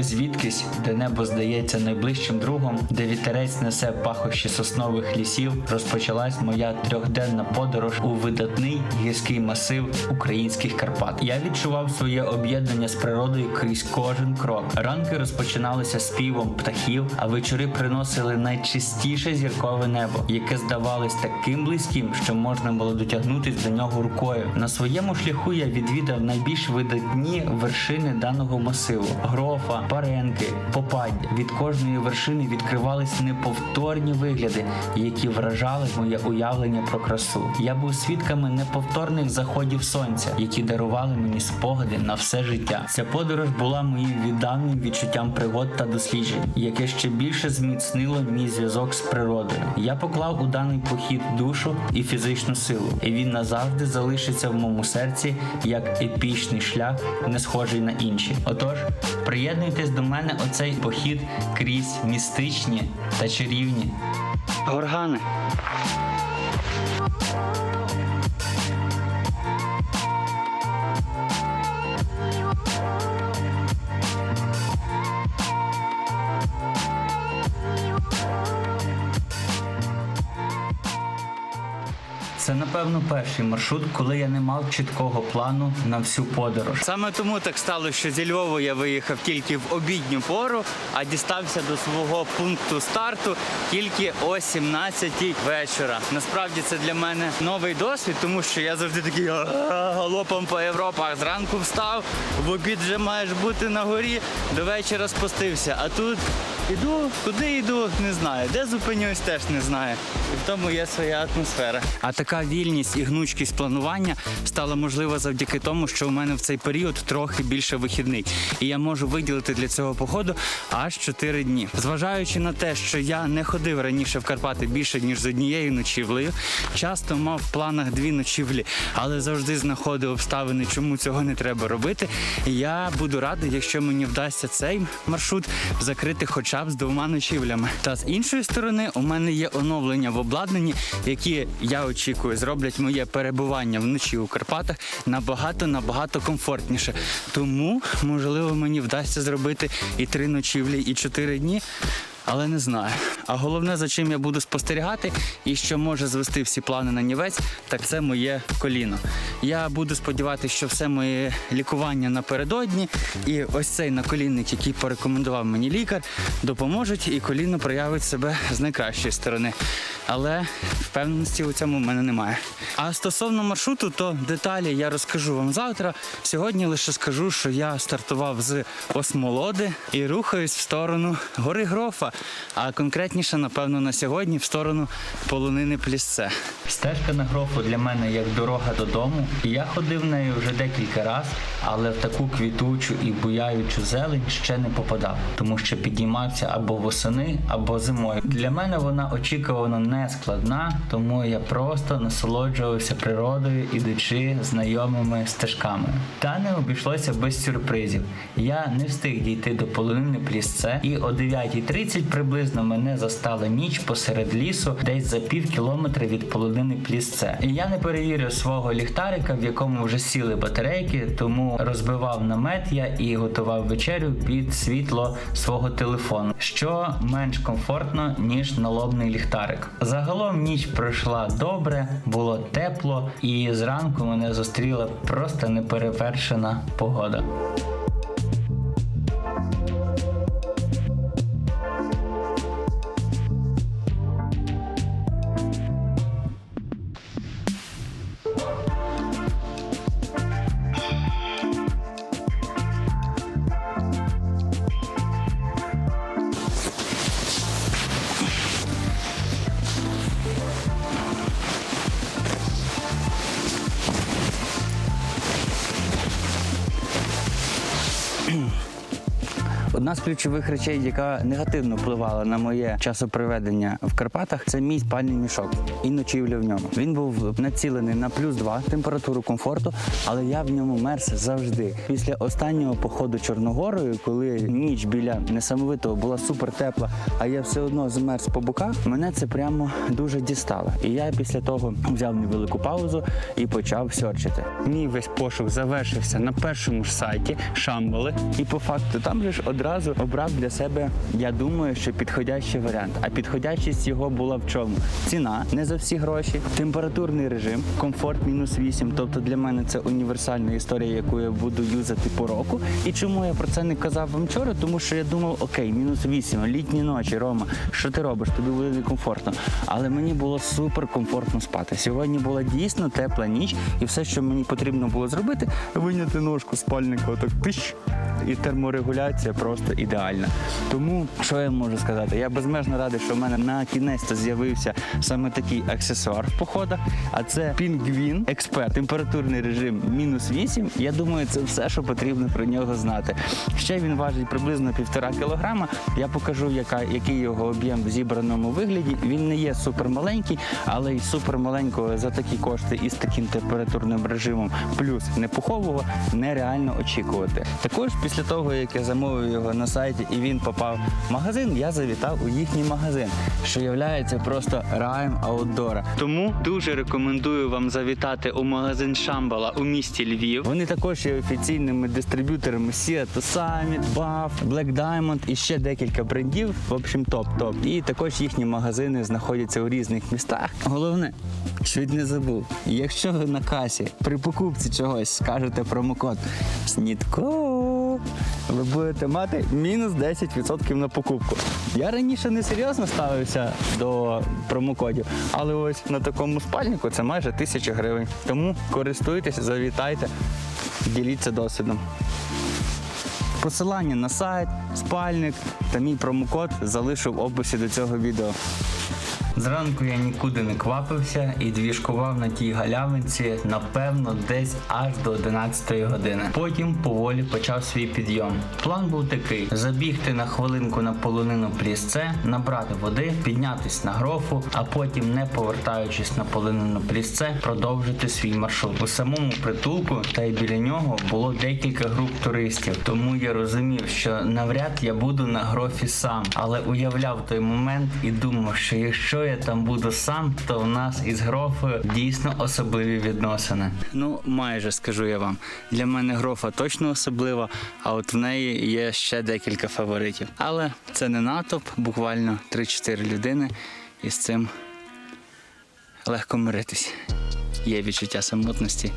Звідкись, де небо здається найближчим другом, де вітерець несе пахощі соснових лісів, розпочалась моя трьохденна подорож у видатний гірський масив українських Карпат. Я відчував своє об'єднання з природою крізь кожен крок. Ранки розпочиналися співом птахів, а вечори приносили найчистіше зіркове небо, яке здавалось таким близьким, що можна було дотягнутися до нього рукою. На своєму шляху я відвідав найбільш видатні вершини даного масиву: грофа, паренки, попаддя. Від кожної вершини відкривались неповторні вигляди, які вражали моє уявлення про красу. Я був свідками неповторних заходів сонця, які дарували мені спогади на все життя. Ця подорож була моїм віддавнім відчуттям пригод та досліджень, яке ще більше зміцнило мій зв'язок з природою. Я поклав у даний похід душу і фізичну силу, і він назавжди залишиться в моєму серці як епічний шлях, не схожий на інші. Отож, приєднуйтесь до мене оцей похід крізь містичні та чарівні горгани. Це напевно перший маршрут, коли я не мав чіткого плану на всю подорож. Саме тому так стало, що зі Львову я виїхав тільки в обідню пору, а дістався до свого пункту старту тільки о 17 вечора. Насправді це для мене новий досвід, тому що я завжди такий «А, галопом по Європах. Зранку встав, в обід вже маєш бути на горі, до вечора спустився. А тут іду, куди йду, не знаю. Де зупинюсь, теж не знаю. І в тому є своя атмосфера. А така вільність і гнучкість планування стала можлива завдяки тому, що у мене в цей період трохи більше вихідний, і я можу виділити для цього походу аж 4 дні. Зважаючи на те, що я не ходив раніше в Карпати більше ніж з однією ночівлею, часто мав в планах дві ночівлі, але завжди знаходив обставини, чому цього не треба робити. Я буду радий, якщо мені вдасться цей маршрут закрити хоча б з двома ночівлями. Та з іншої сторони, у мене є оновлення в обладнанні, які я очікую, зроблять моє перебування вночі у Карпатах набагато набагато комфортніше. Тому можливо мені вдасться зробити і три ночівлі, і чотири дні. Але не знаю. А головне, за чим я буду спостерігати і що може звести всі плани на нівець, так це моє коліно. Я буду сподіватися, що все моє лікування напередодні і ось цей наколінник, який порекомендував мені лікар, допоможуть і коліно проявить себе з найкращої сторони. Але впевненості у цьому в мене немає. А стосовно маршруту, то деталі я розкажу вам завтра. Сьогодні лише скажу, що я стартував з Осмолоди і рухаюсь в сторону гори Грофа, а конкретніше, напевно, на сьогодні в сторону полонини Плісце. Стежка на грофу для мене як дорога додому. Я ходив нею вже декілька разів, але в таку квітучу і буяючу зелень ще не попадав, тому що підіймався або восени, або зимою. Для мене вона очікувано не складна, тому я просто насолоджувався природою, ідучи знайомими стежками. Та не обійшлося без сюрпризів. Я не встиг дійти до полонини Плісце, і о 9.30 приблизно мене застала ніч посеред лісу, десь за пів кілометра від полонини Плісце. І я не перевірив свого ліхтарика, в якому вже сіли батарейки, тому розбивав намет я і готував вечерю під світло свого телефону, що менш комфортно ніж налобний ліхтарик. Загалом ніч пройшла добре, було тепло, і зранку мене зустріла просто неперевершена погода. Ключових речей, яка негативно впливала на моє часоприведення в Карпатах, це мій спальний мішок і ночівля в ньому. Він був націлений на плюс 2 температуру комфорту, але я в ньому мерз завжди. Після останнього походу Чорногорою, коли ніч біля несамовитого була супер тепла, а я все одно змерз по боках, мене це прямо дуже дістало. І я після того взяв невелику паузу і почав сьорчити. Мій весь пошук завершився на першому ж сайті Шамбали, і по факту там же ж одразу обрав для себе, я думаю, що підходящий варіант. А підходящість його була в чому? Ціна не за всі гроші, температурний режим, комфорт мінус 8. Тобто для мене це універсальна історія, яку я буду юзати по року. І чому я про це не казав вам вчора? Тому що я думав, окей, мінус 8, літні ночі, Рома, що ти робиш? Тобі буде некомфортно. Але мені було супер комфортно спати. Сьогодні була дійсно тепла ніч, і все, що мені потрібно було зробити, виняти ножку спальника, отак пищ, і терморегуляція просто ідеальна. Тому що я можу сказати? Я безмежно радий, що в мене на кінець з'явився саме такий аксесуар в походах. А це Пінгвін Експерт, температурний режим мінус 8. Я думаю, це все, що потрібно про нього знати. Ще він важить приблизно півтора кілограма. Я покажу, яка, який його об'єм в зібраному вигляді. Він не є супермаленький, але й супермаленького за такі кошти і з таким температурним режимом, плюс непухового, нереально очікувати. Також після того, як я замовив його на сайті і він попав в магазин, я завітав у їхній магазин, що є просто раєм аутдора. Тому дуже рекомендую вам завітати у магазин Шамбала у місті Львів. Вони також є офіційними дистриб'юторами Seattle Summit, Buff, Black Diamond і ще декілька брендів. В общем, топ-топ. І також їхні магазини знаходяться у різних містах. Головне, чуть не забув. Якщо ви на касі при покупці чогось скажете промокод СНІДКО, ви будете мати мінус 10% на покупку. Я раніше не серйозно ставився до промокодів, але ось на такому спальнику це майже тисяча гривень. Тому користуйтесь, завітайте, діліться досвідом. Посилання на сайт, спальник та мій промокод залишу в описі до цього відео. Зранку я нікуди не квапився і двіжкував на тій галявинці, напевно, десь аж до 11 години. Потім поволі почав свій підйом. План був такий: забігти на хвилинку на полонину плісце, набрати води, піднятись на грофу, а потім, не повертаючись на полонину плісце, продовжити свій маршрут. У самому притулку та й біля нього було декілька груп туристів, тому я розумів, що навряд я буду на грофі сам, але уявляв той момент і думав, що якщо я там буду сам, то в нас із грофою дійсно особливі відносини. Ну, майже скажу я вам. Для мене грофа точно особлива, а от в неї є ще декілька фаворитів. Але це не натовп, буквально 3-4 людини, і з цим легко миритись. Є відчуття самотності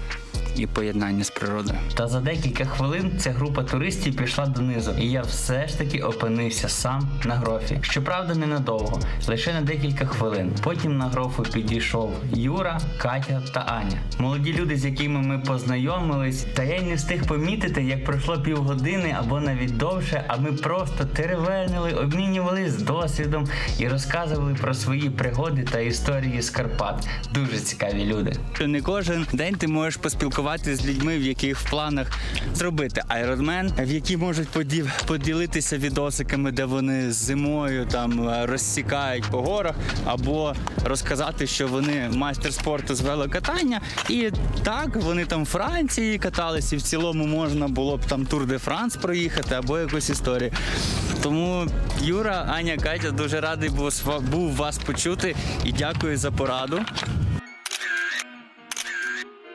і поєднання з природою. Та за декілька хвилин ця група туристів пішла донизу, і я все ж таки опинився сам на грофі. Щоправда, ненадовго, лише на декілька хвилин. Потім на грофу підійшов Юра, Катя та Аня. Молоді люди, з якими ми познайомились, та я й не встиг помітити, як пройшло півгодини або навіть довше, а ми просто теревенили, обмінювались досвідом і розказували про свої пригоди та історії з Карпат. Дуже цікаві люди. Не кожен день ти можеш поспілкуватися з людьми, в яких в планах зробити айронмен, в які можуть поділ- поділитися відосиками, де вони зимою там е, розсікають по горах, або розказати, що вони майстер спорту з велокатання. І так вони там в Франції катались, і в цілому можна було б там Тур де Франс проїхати або якусь історію. Тому Юра, Аня, Катя, дуже радий був вас почути і дякую за пораду.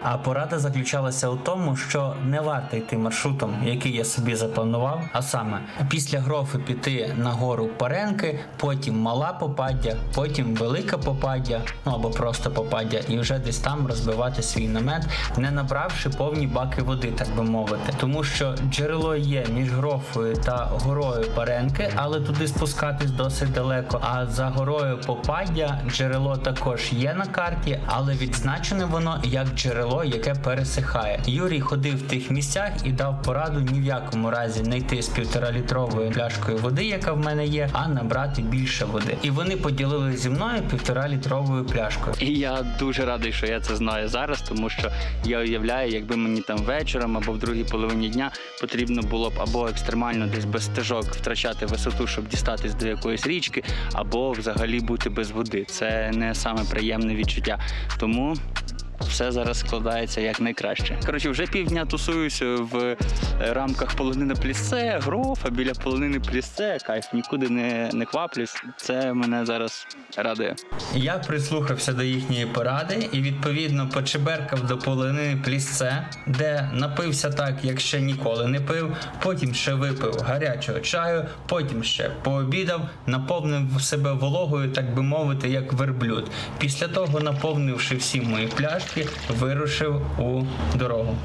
А порада заключалася у тому, що не варто йти маршрутом, який я собі запланував, а саме після грофи піти на гору Паренки, потім мала попаддя, потім велика попаддя, ну або просто попаддя, і вже десь там розбивати свій намет, не набравши повні баки води, так би мовити. Тому що джерело є між грофою та горою Паренки, але туди спускатись досить далеко. А за горою Попаддя джерело також є на карті, але відзначене воно як джерело, яке пересихає. Юрій ходив в тих місцях і дав пораду ні в якому разі не йти з півторалітровою пляшкою води, яка в мене є, а набрати більше води. І вони поділили зі мною півторалітровою пляшкою. І я дуже радий, що я це знаю зараз, тому що я уявляю, якби мені там вечором або в другій половині дня потрібно було б або екстремально десь без стежок втрачати висоту, щоб дістатись до якоїсь річки, або взагалі бути без води. Це не саме приємне відчуття. Тому все зараз складається як найкраще. Коротше, вже півдня тусуюся в е, рамках полонини плісце, грофа біля полонини плісце. Кайф, нікуди не, не кваплюсь. Це мене зараз радує. Я прислухався до їхньої поради і відповідно почеберкав до полонини плісце, де напився так, як ще ніколи не пив. Потім ще випив гарячого чаю, потім ще пообідав, наповнив себе вологою, так би мовити, як верблюд. Після того, наповнивши всі мої пляшки, вирушив у дорогу.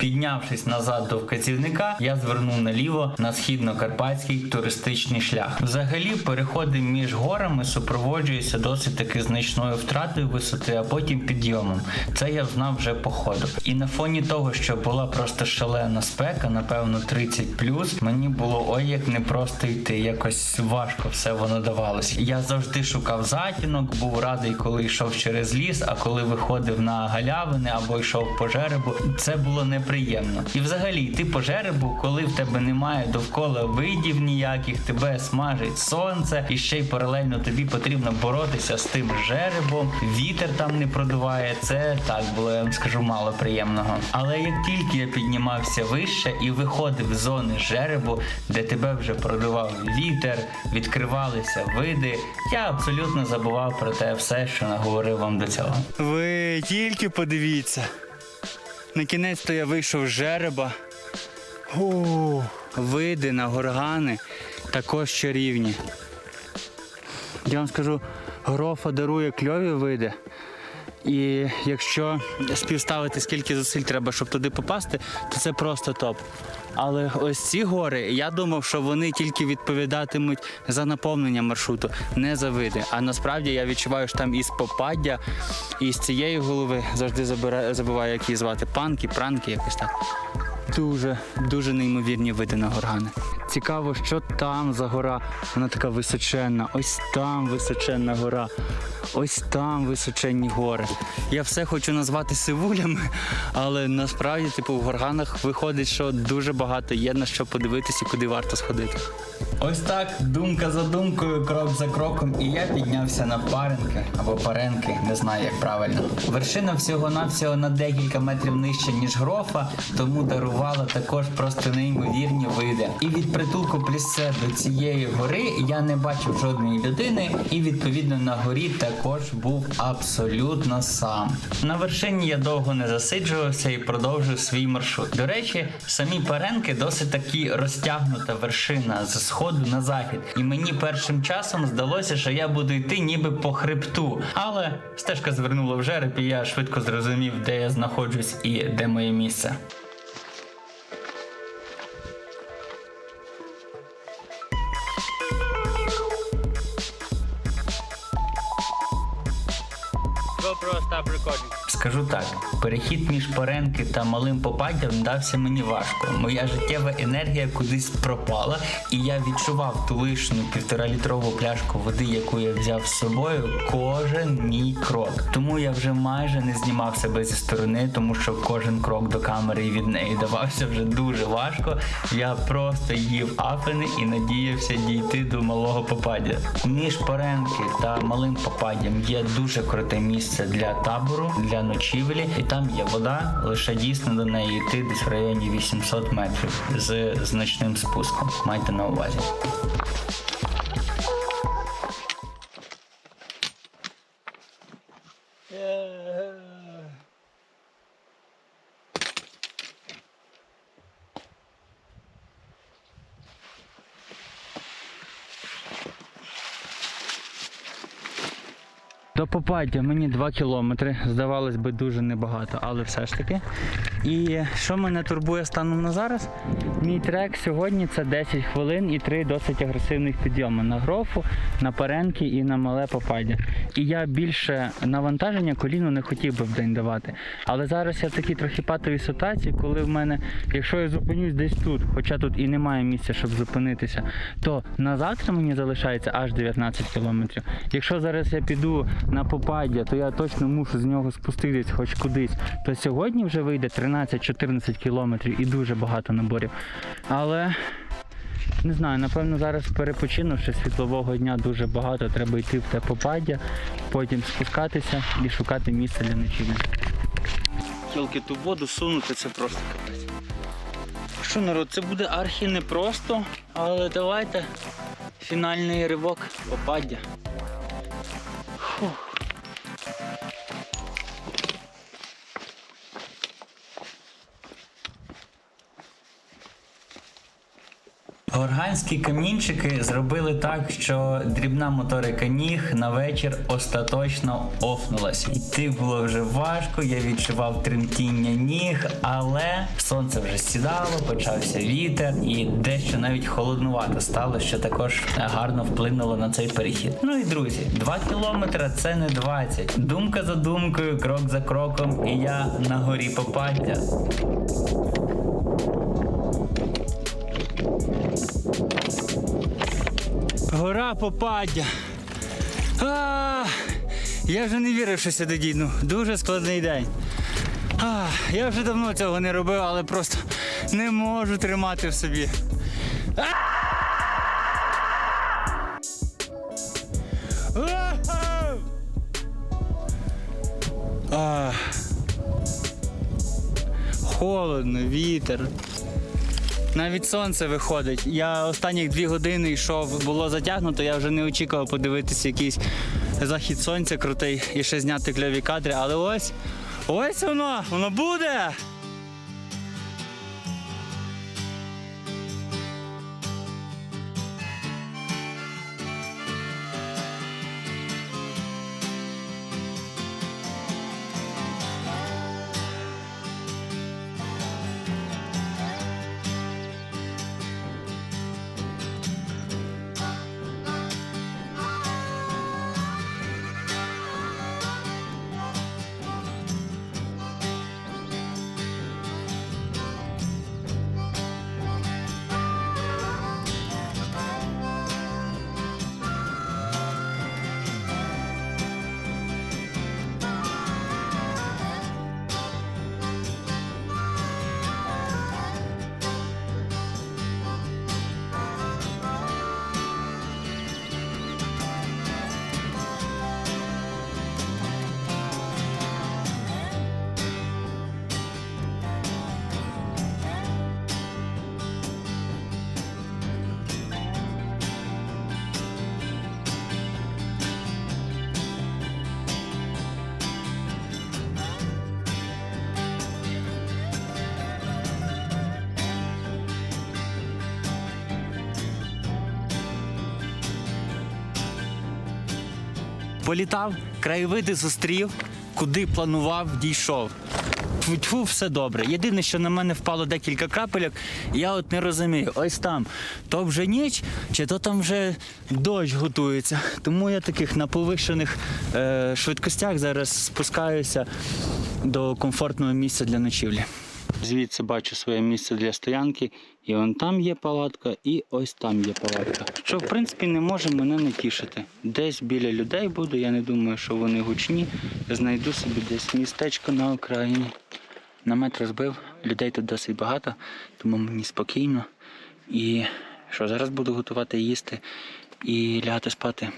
Піднявшись назад до вказівника, я звернув наліво на східно-карпатський туристичний шлях. Взагалі, переходи між горами супроводжуються досить таки значною втратою висоти, а потім підйомом. Це я знав вже по ходу. І на фоні того, що була просто шалена спека, напевно, 30+, мені було ой як не просто йти. Якось важко все воно давалося. Я завжди шукав затінок, був радий, коли йшов через ліс, а коли виходив на галявини або йшов по жеребу, це було неприємно. І взагалі йти по жеребу, коли в тебе немає довкола видів ніяких, тебе смажить сонце, і ще й паралельно тобі потрібно боротися з тим жеребом. Вітер там не продуває. Це так було, я вам скажу, мало приємного. Але як тільки я піднімався вище і виходив з зони жеребу, де тебе вже продував вітер, відкривалися види, я абсолютно забував про те все, що наговорив вам до цього. Ви тільки подивіться. На кінець то я вийшов з жереба. О, види на горгани також чарівні. Я вам скажу, грофа дарує кльові види. І якщо співставити, скільки зусиль треба, щоб туди попасти, то це просто топ. Але ось ці гори, я думав, що вони тільки відповідатимуть за наповнення маршруту, не за види. А насправді я відчуваю, що там із попаддя, і з цієї голови завжди забуваю, як її звати. Панки, пранки, якось так. Дуже, дуже неймовірні види на горгани. Цікаво, що там за гора. Вона така височенна. Ось там височенна гора. Ось там височенні гори. Я все хочу назвати сивулями, але насправді, типу, в горганах виходить, що дуже багато є на що подивитися куди варто сходити. Ось так, думка за думкою, крок за кроком, і я піднявся на паренки або паренки, не знаю як правильно. Вершина всього-навсього на декілька метрів нижче, ніж грофа, тому дарувала також просто неймовірні види. І від притулку плісце до цієї гори я не бачив жодної людини, і відповідно на горі також був абсолютно сам. На вершині я довго не засиджувався і продовжив свій маршрут. До речі, самі паренки досить таки розтягнута вершина з сходу на захід. І мені першим часом здалося, що я буду йти ніби по хребту. Але стежка звернула в жереб, і я швидко зрозумів, де я знаходжусь і де моє місце. Capricórnio. Скажу так, перехід між Паренки та малим попаддям дався мені важко. Моя життєва енергія кудись пропала, і я відчував ту лишню півторалітрову пляшку води, яку я взяв з собою, кожен мій крок. Тому я вже майже не знімав себе зі сторони, тому що кожен крок до камери від неї давався вже дуже важко. Я просто їв афини і надіявся дійти до малого попаддя. Між Паренки та малим попаддям є дуже круте місце для табору, для ночівлі, і там є вода. Лише дійсно до неї йти десь в районі 800 метрів з значним спуском. Майте на увазі. До Попаддя мені 2 кілометри. Здавалось би, дуже небагато, але все ж таки. І що мене турбує станом на зараз? Мій трек сьогодні це 10 хвилин і 3 досить агресивних підйоми на грофу, на паренки і на мале попаддя. І я більше навантаження коліну не хотів би в день давати. Але зараз я в такій трохи патовій ситуації, коли в мене, якщо я зупинюсь десь тут, хоча тут і немає місця, щоб зупинитися, то на завтра мені залишається аж 19 кілометрів. Якщо зараз я піду на попаддя, то я точно мушу з нього спуститись хоч кудись. То сьогодні вже вийде 13-14 кілометрів і дуже багато наборів. Але Не знаю, напевно, зараз перепочину, що світлового дня дуже багато, треба йти в те попаддя, потім спускатися і шукати місце для ночівлі. Тілки ту воду сунути це просто капець. Що народ, це буде архі непросто, але давайте фінальний ривок попаддя. Фух. Горганські камінчики зробили так, що дрібна моторика ніг на вечір остаточно офнулась. Йти було вже важко, я відчував тремтіння ніг, але сонце вже сідало, почався вітер, і дещо навіть холоднувато стало, що також гарно вплинуло на цей перехід. Ну і друзі, 2 кілометри це не 20. Думка за думкою, крок за кроком, і я на горі попаддя. Гора попаддя. А, я вже не вірив, що сюди дійду. Дуже складний день. А, я вже давно цього не робив, але просто не можу тримати в собі. А! А! А! Холодно, вітер. Навіть сонце виходить. Я останні дві години йшов, було затягнуто, я вже не очікував подивитися якийсь захід сонця крутий і ще зняти кльові кадри. Але ось, ось воно, воно буде. Політав, краєвиди зустрів, куди планував, дійшов. Тьфу, все добре. Єдине, що на мене впало декілька крапельок, і я от не розумію, ось там то вже ніч, чи то там вже дощ готується. Тому я таких на повищених е, швидкостях зараз спускаюся до комфортного місця для ночівлі. Звідси бачу своє місце для стоянки, і вон там є палатка, і ось там є палатка. Що в принципі не може мене не тішити. Десь біля людей буду, я не думаю, що вони гучні. Знайду собі десь містечко на окраїні. Намет розбив, людей тут досить багато, тому мені спокійно. І що зараз буду готувати їсти і лягати спати.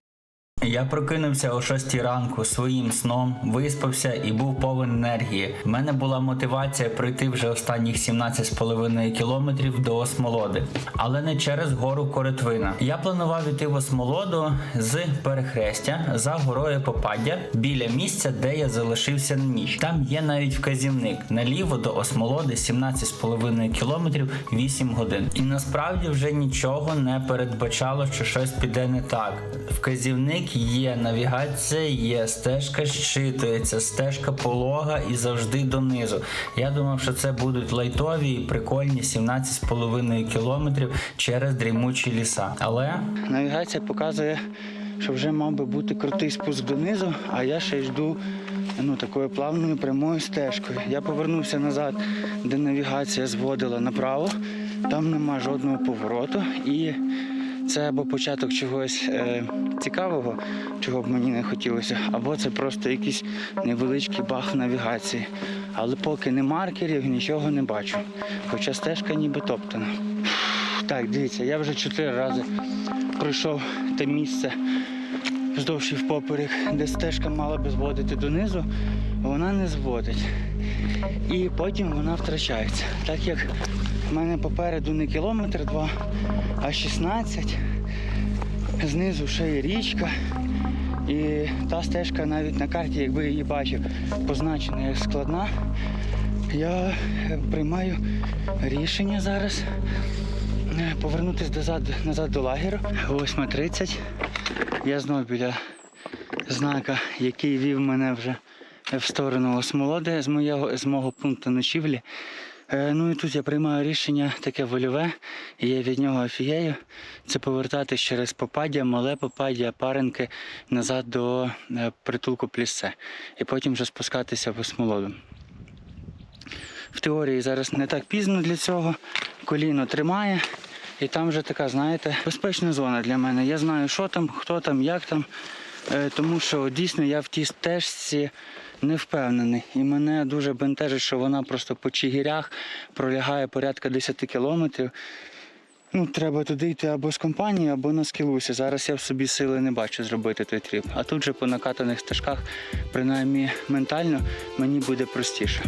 Я прокинувся о 6 ранку своїм сном, виспався і був повен енергії. В мене була мотивація пройти вже останніх 17,5 кілометрів до Осмолоди, але не через гору Коротвина. Я планував іти в Осмолоду з перехрестя за горою Попаддя біля місця, де я залишився на ніч. Там є навіть вказівник наліво до Осмолоди 17,5 кілометрів 8 годин. І насправді вже нічого не передбачало, що щось піде не так. Вказівник є, навігація є, стежка щитується, стежка полога і завжди донизу. Я думав, що це будуть лайтові і прикольні 17,5 кілометрів через дрімучі ліса. Але навігація показує, що вже мав би бути крутий спуск донизу, а я ще йду ну, такою плавною прямою стежкою. Я повернувся назад, де навігація зводила направо. Там нема жодного повороту і це або початок чогось е, цікавого, чого б мені не хотілося, або це просто якийсь невеличкий баг навігації. Але поки не маркерів, нічого не бачу. Хоча стежка ніби топтана. Так, дивіться, я вже чотири рази пройшов те місце вздовж і впоперек, де стежка мала би зводити донизу, вона не зводить. І потім вона втрачається. Так як в мене попереду не кілометр два, а 16. Знизу ще є річка. І та стежка навіть на карті, якби її бачив, позначена як складна. Я приймаю рішення зараз е, повернутися назад, назад до лагерю. 8.30. Я знову біля знака, який вів мене вже в сторону Осмолоди з, з мого пункту ночівлі. Е, Ну і тут я приймаю рішення таке вольове, і я від нього офією. Це повертатись через попаддя, мале попаддя, паренки назад до е, притулку плісце. І потім вже спускатися в Осмолоду. В теорії зараз не так пізно для цього. Коліно тримає. І там вже така, знаєте, безпечна зона для мене. Я знаю, що там, хто там, як там. Е, Тому що дійсно я в тій стежці не впевнений. І мене дуже бентежить, що вона просто по чигірях пролягає порядка 10 кілометрів. Ну, треба туди йти або з компанії, або на скілусі. Зараз я в собі сили не бачу зробити той тріп. А тут же по накатаних стежках, принаймні ментально, мені буде простіше.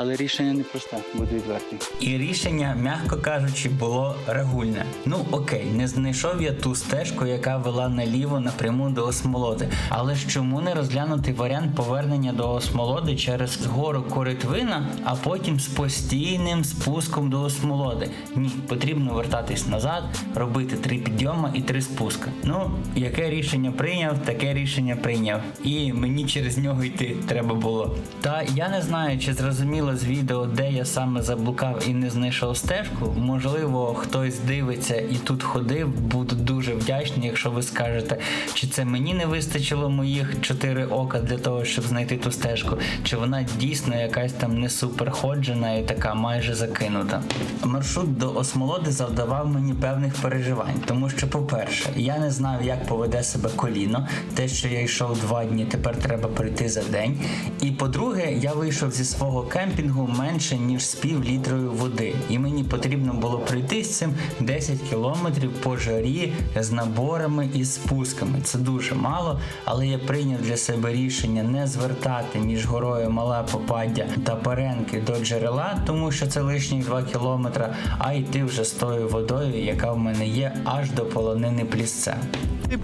Але рішення не просте, буду відвертим. І рішення, м'яко кажучи, було регульне. Ну окей, не знайшов я ту стежку, яка вела наліво напряму до Осмолоди. Але ж чому не розглянути варіант повернення до Осмолоди через гору Коритвина, а потім з постійним спуском до Осмолоди? Ні, потрібно вертатись назад, робити три підйоми і три спуски. Ну, яке рішення прийняв, таке рішення прийняв. І мені через нього йти треба було. Та я не знаю, чи зрозуміло з відео, де я саме заблукав і не знайшов стежку. Можливо, хтось дивиться і тут ходив. Буду дуже вдячний, якщо ви скажете, чи це мені не вистачило моїх чотири ока для того, щоб знайти ту стежку, чи вона дійсно якась там не суперходжена і така майже закинута. Маршрут до Осмолоди завдавав мені певних переживань, тому що, по-перше, я не знав, як поведе себе коліно. Те, що я йшов два дні, тепер треба прийти за день. І по-друге, я вийшов зі свого кемпінгу менше ніж з пів літрою води, і мені потрібно було прийти з цим 10 кілометрів по жарі з наборами і спусками. Це дуже мало, але я прийняв для себе рішення не звертати між горою Мале Попаддя та Паренки до джерела, тому що це лишніх 2 кілометри, а йти вже з тою водою, яка в мене є аж до полонини плісце.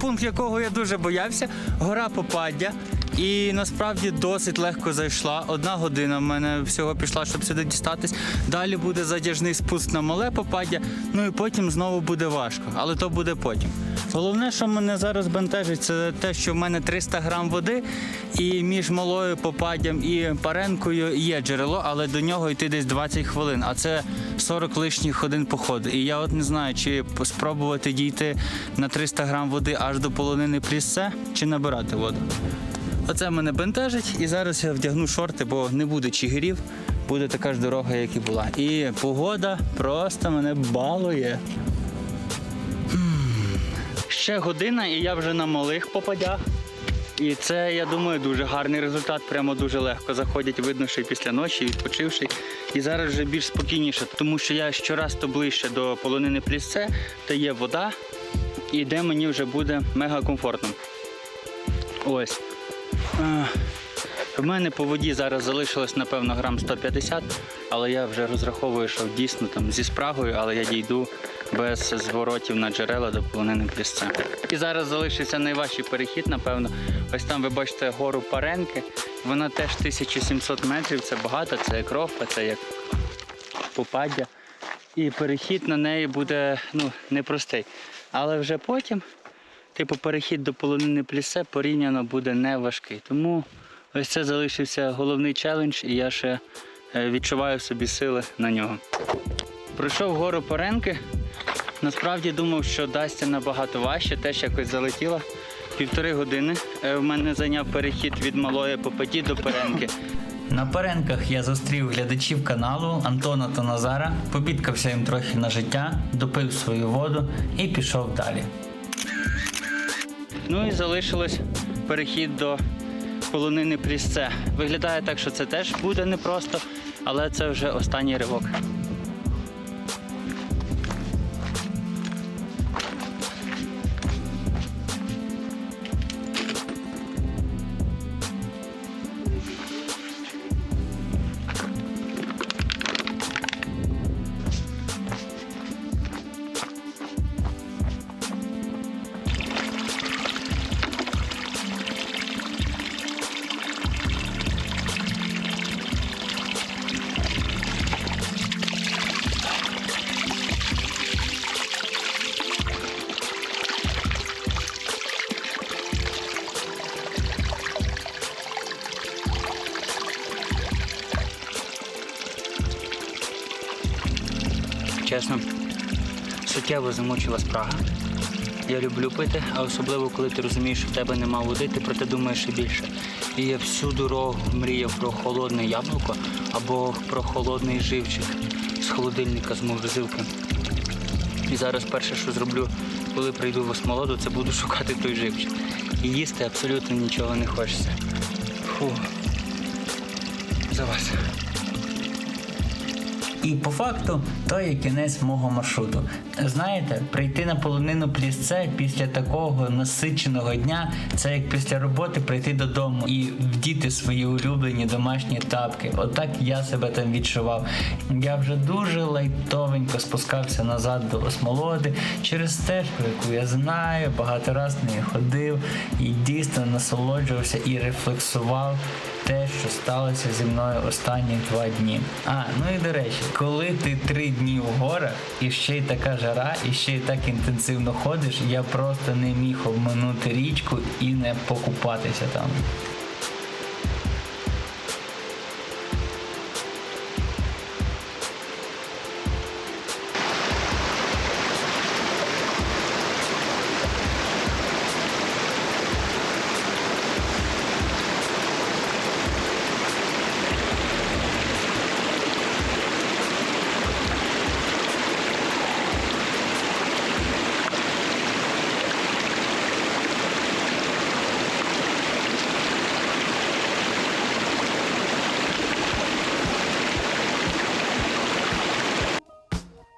Пункт, якого я дуже боявся, гора Попаддя. І насправді досить легко зайшла. Одна година в мене всього пішла, щоб сюди дістатись. Далі буде затяжний спуск на мале попаддя, ну і потім знову буде важко, але то буде потім. Головне, що мене зараз бентежить, це те, що в мене 300 грам води, і між малою попаддям і паренкою є джерело, але до нього йти десь 20 хвилин, а це 40 лишніх годин походу. І я от не знаю, чи спробувати дійти на 300 грам води аж до полонини плісце, чи набирати воду. Оце мене бентежить, і зараз я вдягну шорти, бо не буде чигирів, буде така ж дорога, як і була. І погода просто мене балує. Ще година, і я вже на малих попадях. І це, я думаю, дуже гарний результат. Прямо дуже легко заходять, видно, що й після ночі, відпочивши. І зараз вже більш спокійніше, тому що я щораз то ближче до полонини плісце, та є вода, і де мені вже буде мега комфортно. Ось. А, В мене по воді зараз залишилось, напевно, грам 150, але я вже розраховую, що дійсно там зі спрагою, але я дійду без зворотів на джерела до полонини плісця. І зараз залишиться найважчий перехід, напевно. Ось там ви бачите гору Паренки. Вона теж 1700 метрів, це багато, це як ровка, це як попаддя. І перехід на неї буде ну, непростий. Але вже потім типу перехід до полонини плісе порівняно буде не важкий. Тому ось це залишився головний челендж, і я ще е, відчуваю собі сили на нього. Пройшов гору Поренки. Насправді думав, що дасться набагато важче, теж якось залетіло. Півтори години е, в мене зайняв перехід від малої попаді до Перенки. На перенках я зустрів глядачів каналу Антона та Назара, побідкався їм трохи на життя, допив свою воду і пішов далі. Ну і залишилось перехід до полонини Прісце. Виглядає так, що це теж буде непросто, але це вже останній ривок. Чесно, суттєво замучила спрага. Я люблю пити, а особливо коли ти розумієш, що в тебе нема води, ти про те думаєш ще більше. І я всю дорогу мріяв про холодне яблуко або про холодний живчик з холодильника з морозилки. І зараз перше, що зроблю, коли прийду в осмолоду, це буду шукати той живчик. І їсти абсолютно нічого не хочеться. Фу. За вас. І по факту то є кінець мого маршруту. Знаєте, прийти на полонину плісце після такого насиченого дня це як після роботи прийти додому і вдіти свої улюблені домашні тапки. Отак я себе там відчував. Я вже дуже лайтовенько спускався назад до осмолоди через стежку, яку я знаю, багато разів нею ходив і дійсно насолоджувався і рефлексував те, що сталося зі мною останні два дні. А, ну і до речі, коли ти три дні в горах, і ще й така жара, і ще й так інтенсивно ходиш, я просто не міг обминути річку і не покупатися там.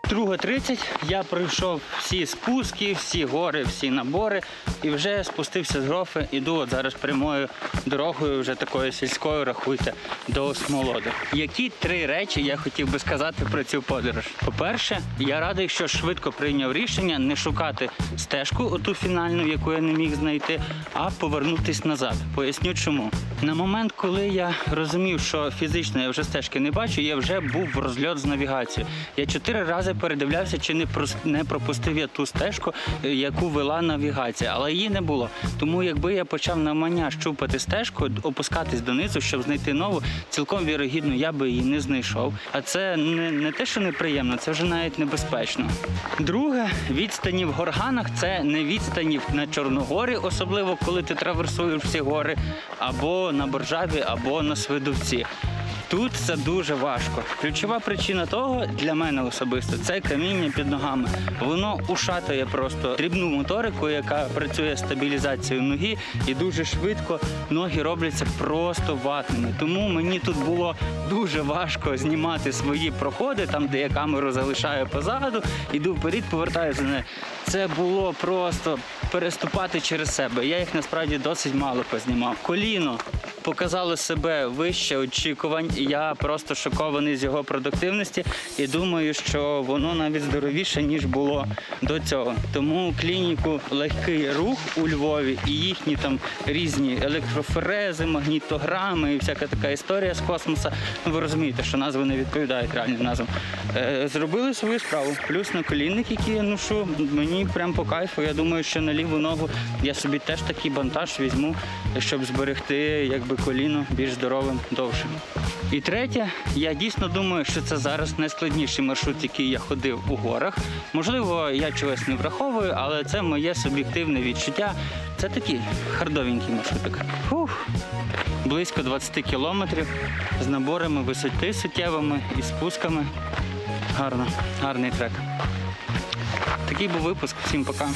Друга 30 я пройшов всі спуски, всі гори, всі набори і вже спустився з грофи. Іду от зараз прямою дорогою, вже такою сільською, рахуйте, до Смолоди. Які три речі я хотів би сказати про цю подорож? По-перше, я радий, що швидко прийняв рішення не шукати стежку, оту фінальну, яку я не міг знайти, а повернутись назад. Поясню чому. На момент, коли я розумів, що фізично я вже стежки не бачу, я вже був в розльот з навігацією. Я чотири рази передивлявся, чи не не пропустив я ту стежку, е, яку вела навігація, але її не було. Тому якби я почав навмання щупати стежку, опускатись донизу, щоб знайти нову, цілком вірогідно я би її не знайшов. А це не, не те, що неприємно, це вже навіть небезпечно. Друге, відстані в горганах це не відстані на Чорногорі, особливо коли ти траверсуєш всі гори, або на Боржаві, або на Свидовці. Тут це дуже важко. Ключова причина того для мене особисто це каміння під ногами. Воно ушатує просто дрібну моторику, яка працює стабілізацією ноги, і дуже швидко ноги робляться просто ватними. Тому мені тут було дуже важко знімати свої проходи, там де я камеру залишаю позаду, іду вперед, повертаюся за нею. Це було просто переступати через себе. Я їх насправді досить мало познімав. Коліно показало себе вище очікувань. Я просто шокований з його продуктивності і думаю, що воно навіть здоровіше ніж було до цього. Тому клініку легкий рух у Львові і їхні там різні електроферези, магнітограми і всяка така історія з космоса. Ну ви розумієте, що назви не відповідають реальним назвам. Е, зробили свою справу. Плюс на колінник, який я ношу, мені прям по кайфу. Я думаю, що на ліву ногу я собі теж такий бантаж візьму, щоб зберегти якби коліно більш здоровим довше. І третє, я дійсно думаю, що це зараз найскладніший маршрут, який я ходив у горах. Можливо, я чогось не враховую, але це моє суб'єктивне відчуття. Це такий хардовенький маршрутик. Фух. Близько 20 кілометрів з наборами висоти суттєвими і спусками. Гарно, гарний трек. Такий був випуск. Всім пока.